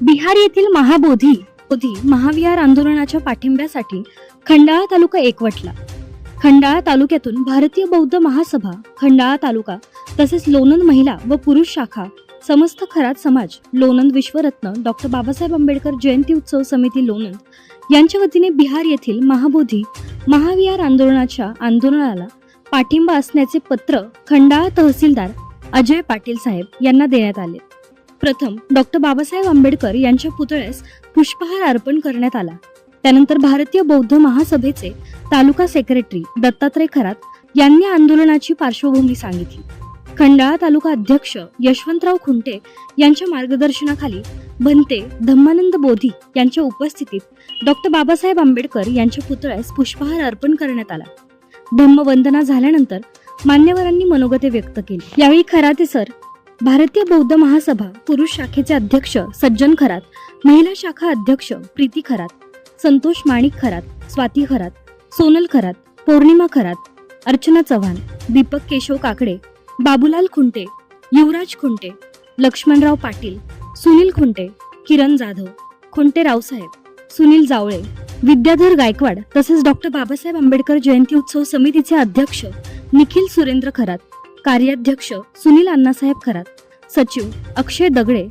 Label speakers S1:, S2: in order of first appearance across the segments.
S1: बिहार येथील महाबोधी बोधी महाविहार आंदोलनाच्या पाठिंब्यासाठी खंडाळा तालुका एकवटला. खंडाळा तालुक्यातून भारतीय बौद्ध महासभा खंडाळा तालुका तसेच लोणंद महिला व पुरुष शाखा समस्त खरात समाज लोणंद विश्वरत्न डॉक्टर बाबासाहेब आंबेडकर जयंती उत्सव समिती लोणंद यांच्या वतीने बिहार येथील महाबोधी महाविहार आंदोलनाच्या आंदोलनाला पाठिंबा असण्याचे पत्र खंडाळा तहसीलदार अजय पाटील साहेब यांना देण्यात आले. प्रथम डॉक्टर बाबासाहेब आंबेडकर यांच्या पुतळ्यास पुष्पहार अर्पण करण्यात आला. त्यानंतर भारतीय बौद्ध महासभेचे तालुका सेक्रेटरी दत्तात्रय खरात यांनी आंदोलनाची पार्श्वभूमी सांगितली. खंडाळा तालुका अध्यक्ष यशवंतराव खुंटे यांच्या मार्गदर्शनाखाली भंते धम्मानंद बोधी यांच्या उपस्थितीत डॉक्टर बाबासाहेब आंबेडकर यांच्या पुतळ्यास पुष्पहार अर्पण करण्यात आला. धम्मवंदना झाल्यानंतर मान्यवरांनी मनोगते व्यक्त केली. यावेळी खराते सर भारतीय बौद्ध महासभा पुरुष शाखेचे अध्यक्ष सज्जन खरात महिला शाखा अध्यक्ष प्रीती खरात संतोष माणिक खरात स्वाती खरात सोनल खरात पौर्णिमा खरात अर्चना चव्हाण दीपक केशव काकडे बाबूलाल खुंटे युवराज खुंटे लक्ष्मणराव पाटील सुनील खुंटे किरण जाधव खुंटे रावसाहेब सुनील जावळे विद्याधर गायकवाड तसेच डॉक्टर बाबासाहेब आंबेडकर जयंती उत्सव समितीचे अध्यक्ष निखिल सुरेंद्र खरात कार्याध्यक्ष सुनील अण्णासाहेब खरात सचिव अक्षय दगडे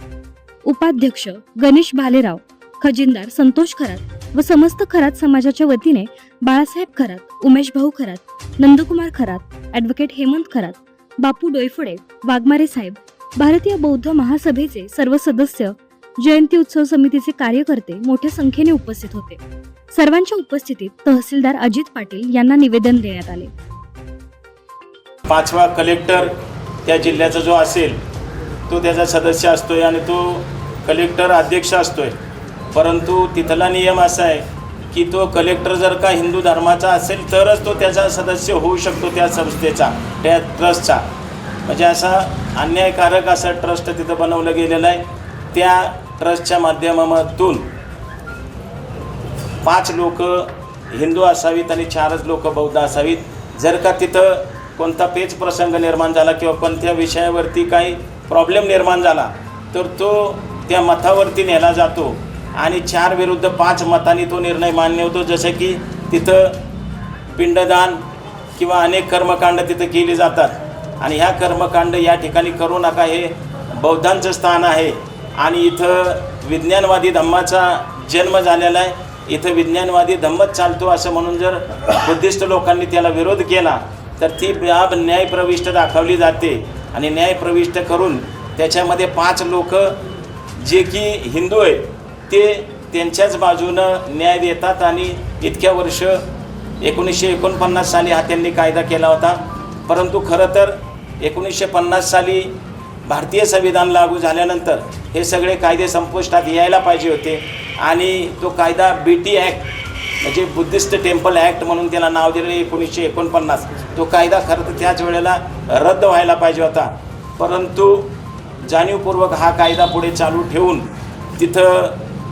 S1: उपाध्यक्ष गणेश भालेराव खजिनदार संतोष खरात व समस्त खरात समाजाच्या वतीने बाळासाहेब खरात उमेश भाऊ खरात नंदकुमार खरात ॲडव्होकेट हेमंत खरात बापू डोयफोडे वाघमारे साहेब भारतीय बौद्ध महासभेचे सर्व सदस्य जयंती उत्सव समितीचे कार्यकर्ते मोठ्या संख्येने उपस्थित होते. सर्वांच्या उपस्थितीत तहसीलदार अजित पाटील यांना निवेदन देण्यात आले.
S2: पाचवा कलेक्टर त्या जिल्ह्याचा जो असेल तो त्याचा सदस्य असतोय आणि तो कलेक्टर अध्यक्ष असतोय. परंतु तिथला नियम असा आहे की तो कलेक्टर जर का हिंदू धर्माचा असेल तरच तो त्याचा सदस्य होऊ शकतो त्या संस्थेचा त्या ट्रस्टचा. म्हणजे असा अन्यायकारक असा ट्रस्ट तिथं बनवलं गेलेला आहे. त्या ट्रस्टच्या माध्यमातून पाच लोक हिंदू असावीत आणि चारच लोक बौद्ध असावीत. जर का तिथं कोणता पेच प्रसंग निर्माण झाला किंवा कोणत्या विषयावरती काही प्रॉब्लेम निर्माण झाला तर तो त्या मतावरती नेला जातो. आणि चार विरुद्ध पाच मतांनी तो निर्णय मान्य होतो. जसं की तिथं पिंडदान किंवा अनेक कर्मकांड तिथं केली जातात. आणि ह्या कर्मकांड या ठिकाणी करू नका. हे बौद्धांचं स्थान आहे. आणि इथं विज्ञानवादी धम्माचा जन्म झालेला आहे. इथं विज्ञानवादी धम्मच चालतो असं म्हणून जर बुद्धिस्ट लोकांनी त्याला विरोध केला तर ती बाब न्यायप्रविष्ट दाखवली जाते. आणि न्यायप्रविष्ट करून त्याच्यामध्ये पाच लोक जे की हिंदू आहेत ते त्यांच्याच बाजूनं न्याय देतात. आणि इतक्या वर्ष एकोणीसशे एकोणपन्नास साली हा त्यांनी कायदा केला होता. परंतु खरं तर एकोणीसशे पन्नास साली भारतीय संविधान लागू झाल्यानंतर हे सगळे कायदे संपुष्टात यायला पाहिजे होते. आणि तो कायदा बी टी ॲक्ट म्हणजे बुद्धिस्ट टेम्पल ॲक्ट म्हणून त्याला नाव दिलेलं एकोणीसशे एकोणपन्नास. तो कायदा खरं तर त्याच वेळेला रद्द व्हायला पाहिजे होता. परंतु जाणीवपूर्वक हा कायदा पुढे चालू ठेवून तिथं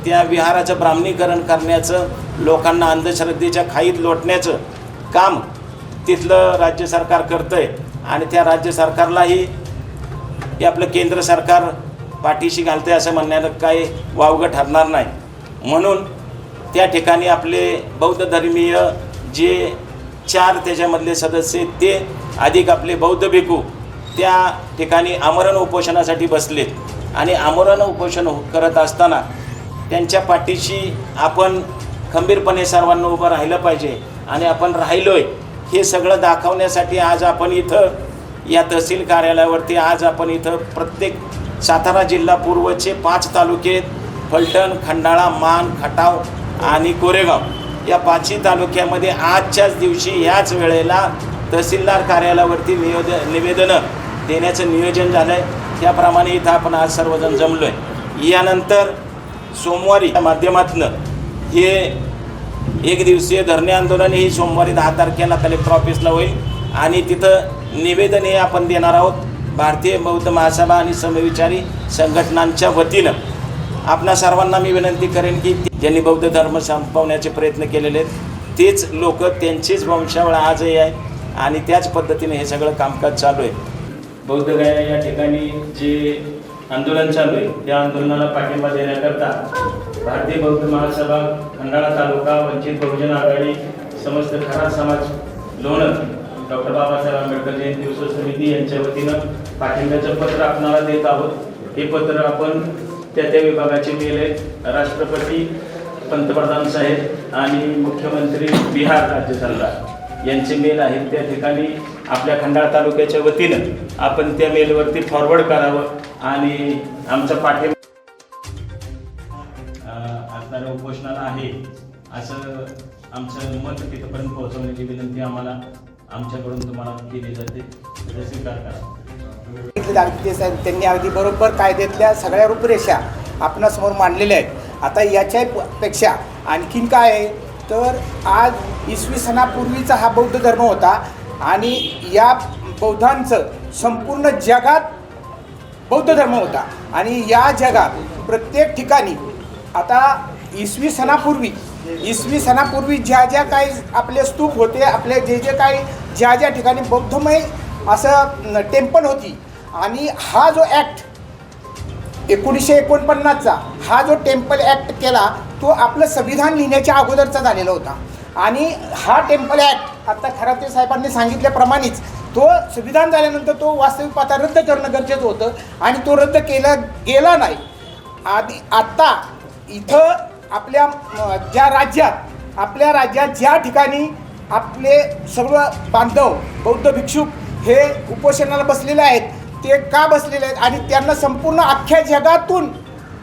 S2: त्या विहाराचं ब्राह्मणीकरण करण्याचं लोकांना अंधश्रद्धेच्या खाईत लोटण्याचं काम तिथलं राज्य सरकार करतं आहे आणि त्या राज्य सरकारलाही हे आपलं केंद्र सरकार पाठीशी घालतं आहे असं म्हणण्यानं काही वावगं ठरणार नाही. म्हणून त्या ठिकाणी आपले बौद्ध धर्मीय जे चार त्याच्यामधले सदस्य आहेत ते अधिक आपले बौद्ध भिकू त्या ठिकाणी आमरण उपोषणासाठी बसलेत. आणि आमरण उपोषण करत असताना त्यांच्या पाठीशी आपण खंबीरपणे सर्वांना उभं राहिलं पाहिजे आणि आपण राहिलोय हे सगळं दाखवण्यासाठी आज आपण इथं या तहसील कार्यालयावरती आज आपण इथं प्रत्येक सातारा जिल्हा पूर्वचे पाच तालुके फलटण खंडाळा मान खटाव आणि कोरेगाव या पाचही तालुक्यामध्ये आजच्याच दिवशी याच वेळेला तहसीलदार कार्यालयावरती नियोज निवेदनं देण्याचं नियोजन झालं आहे त्याप्रमाणे इथं आपण आज सर्वजण जमलो आहे यानंतर सोमवारी या माध्यमातनं हे एक दिवसीय धरणे आंदोलन ही सोमवारी दहा तारखेला कलेक्टर ऑफिसला होईल आणि तिथं निवेदन हे आपण देणार आहोत. भारतीय बौद्ध महासभा आणि समविचारी संघटनांच्या वतीनं. आपणा सर्वांना मी विनंती करेन की ज्यांनी बौद्ध धर्म संपवण्याचे प्रयत्न केलेले आहेत तेच लोक त्यांचीच वंशावळ आजही आहे आणि त्याच पद्धतीने हे सगळं कामकाज चालू आहे. बौद्ध गाया या ठिकाणी जे आंदोलन चालू आहे त्या आंदोलनाला पाठिंबा देण्याकरता भारतीय बौद्ध महासभा खंडाळा तालुका वंचित बहुजन आघाडी समस्त खरा समाज लोणंद डॉक्टर बाबासाहेब आंबेडकर जयंती उत्सव समिती यांच्या वतीनं पाठिंब्याचं पत्र आपणाला देत आहोत. हे पत्र आपण त्या त्या विभागाचे मेल. राष्ट्रपती पंतप्रधान साहेब आणि मुख्यमंत्री बिहार राज्य सरकार यांचे मेल आहेत. त्या ठिकाणी आपल्या खंडाळा तालुक्याच्या वतीनं आपण त्या मेलवरती फॉरवर्ड करावं आणि आमचा पाठिंबा असणाऱ्या उपोषणाला आहे. असं आमचं मत तिथपर्यंत पोहोचवण्याची विनंती आम्हाला आमच्याकडून तुम्हाला केली जाते. स्वीकार करा.
S3: साहेब त्यांनी अगदी बरोबर कायद्यातल्या सगळ्या रूपरेषा आपणासमोर मांडलेल्या आहेत. आता याच्यापेक्षा आणखीन काय आहे? तर आज इसवी सणापूर्वीचा हा बौद्ध धर्म होता आणि या बौद्धांचं संपूर्ण जगात बौद्ध धर्म होता. आणि या जगात प्रत्येक ठिकाणी आता इसवी सणापूर्वी इसवी सणापूर्वी ज्या ज्या काही आपले स्तूप होते आपले जे जे काही ज्या ज्या ठिकाणी बौद्धमय असं टेम्पल होती आणि हा जो ॲक्ट एकोणीसशे एकोणपन्नासचा हा जो टेम्पल ॲक्ट केला तो आपलं संविधान लिहिण्याच्या अगोदरचा झालेला होता. आणि हा टेम्पल ॲक्ट आत्ता खराते साहेबांनी सांगितल्याप्रमाणेच तो संविधान झाल्यानंतर तो वास्तविक पाता रद्द करणं गरजेचं होतं आणि तो रद्द केला गेला नाही. आधी आत्ता इथं आपल्या ज्या राज्यात आपल्या राज्यात ज्या ठिकाणी आपले सर्व बांधव बौद्ध भिक्षुक हे उपोषणाला बसलेले आहेत ते का बसलेले आहेत? आणि त्यांना संपूर्ण अख्ख्या जगातून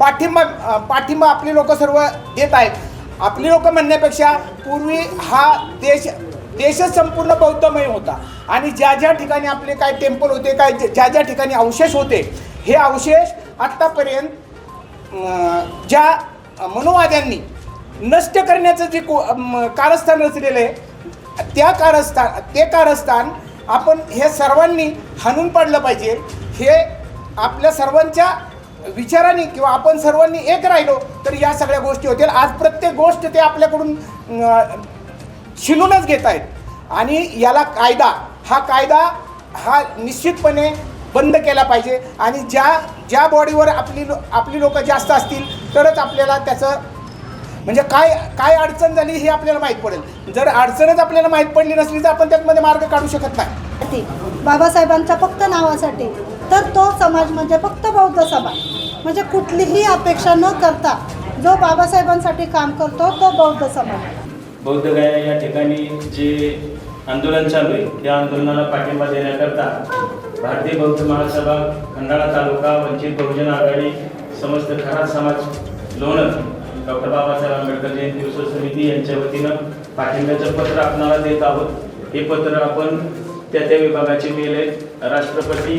S3: पाठिंबा पाठिंबा आपले लोक सर्व देत आहेत. आपली लोक म्हणण्यापेक्षा पूर्वी हा देश देशच संपूर्ण बौद्धमय होता. आणि ज्या ज्या ठिकाणी आपले काय टेम्पल होते काय ज्या ज्या ठिकाणी अवशेष होते हे अवशेष आत्तापर्यंत ज्या मनोवाद्यांनी नष्ट करण्याचं जे को कारस्थान रचलेलं आहे त्या कारस्थान ते कारस्थान आपण हे सर्वांनी हाणून पाडलं पाहिजे. हे आपल्या सर्वांच्या विचाराने किंवा आपण सर्वांनी एक राहिलो तर या सगळ्या गोष्टी होतील. आज प्रत्येक गोष्ट ते आपल्याकडून शिलूनच घेत आहेत. आणि याला कायदा हा कायदा हा निश्चितपणे बंद केला पाहिजे. आणि ज्या ज्या बॉडीवर आपली लो आपली लोकं जास्त असतील तरच आपल्याला त्याचं म्हणजे काय काय अडचण झाली हे आपल्याला माहीत पडेल. जर अडचणच आपल्याला माहीत पडली नसली तर आपण त्यामध्ये मार्ग काढू शकत नाही.
S4: बाबासाहेबांच्या फक्त नावासाठी तर तो समाज म्हणजे फक्त बौद्ध समाज. म्हणजे कुठलीही अपेक्षा न करता जो बाबासाहेबांसाठी काम करतो तो बौद्ध समाज.
S2: बौद्ध गाया या ठिकाणी जे आंदोलन चालू आहे त्या आंदोलनाला पाठिंबा देण्याकरता भारतीय बौद्ध महासभा खंडाळा तालुका वंचित बहुजन आघाडी समस्त खरा समाज लोणंद डॉक्टर बाबासाहेब आंबेडकर जयंती उत्सव समिती यांच्या वतीनं पाठिंब्याचं पत्र आपणाला देत आहोत. हे पत्र आपण त्या त्या विभागाचे मेल. राष्ट्रपती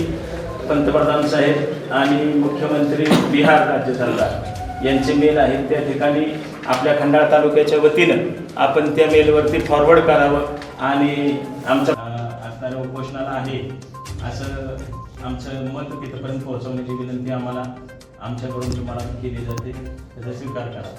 S2: पंतप्रधान साहेब आणि मुख्यमंत्री बिहार राज्य सरकार यांचे मेल आहेत. त्या ठिकाणी आपल्या खंडाळा तालुक्याच्या वतीनं आपण त्या मेलवरती फॉरवर्ड करावं आणि आमच्या असणाऱ्या उपोषणाला आहे. असं आमचं मत तिथपर्यंत पोहोचवण्याची विनंती आम्हाला आमच्याकडून तुम्हाला केली जाते. त्याचा स्वीकार करा.